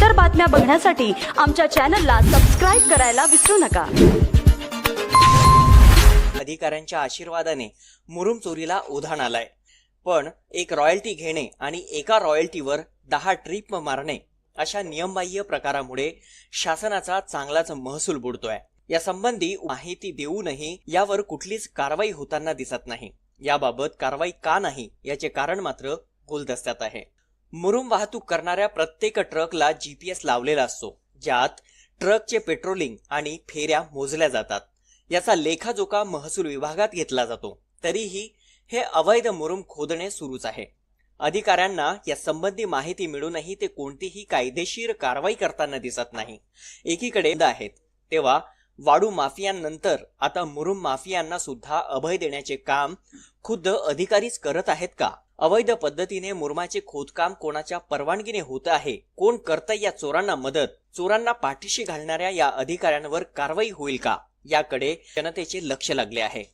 इतर बातम्या बघण्यासाठी आमच्या चॅनलला सबस्क्राईब करायला विसरू नका. अधिकाऱ्यांच्या आशीर्वादाने मुरुम चोरीला उधाण आलाय. पण एक रॉयल्टी घेणे आणि एका रॉयल्टीवर दहा ट्रिप मारणे अशा नियमबाह्य प्रकारामुळे शासनाचा चांगलाच महसूल बुडतोय. या संबंधी माहिती देऊनही यावर कुठलीच कारवाई होताना दिसत नाही. याबाबत कारवाई का नाही याचे कारण मात्र गुलदस्त्यात आहे. मुरुम वाहतूक करणाऱ्या प्रत्येक ट्रकला जीपीएस लावलेला असतो. ज्यात ट्रकचे पेट्रोलिंग आणि फेऱ्या मोजल्या जातात. याचा लेखाजोखा महसूल विभागात घेतला जातो. तरीही हे अवैध मुरुम खोदणे सुरूच आहे. अधिकाऱ्यांना या संबंधी माहिती मिळूनही ते कोणतीही कायदेशीर कारवाई करताना दिसत नाही. एकीकडे आहेत तेव्हा वाडू माफियांनंतर आता मुरुम माफियांना सुद्धा अभय देण्याचे काम खुद्द अधिकारीच करत आहेत का? अवैध पद्धतीने मुरमाचे खोदकाम कोणाच्या परवानगीने होत आहे? कोण करतंय या चोरांना मदत? चोरांना पाठीशी घालणाऱ्या या अधिकाऱ्यांवर कारवाई होईल का? याकडे जनतेचे लक्ष लागले आहे.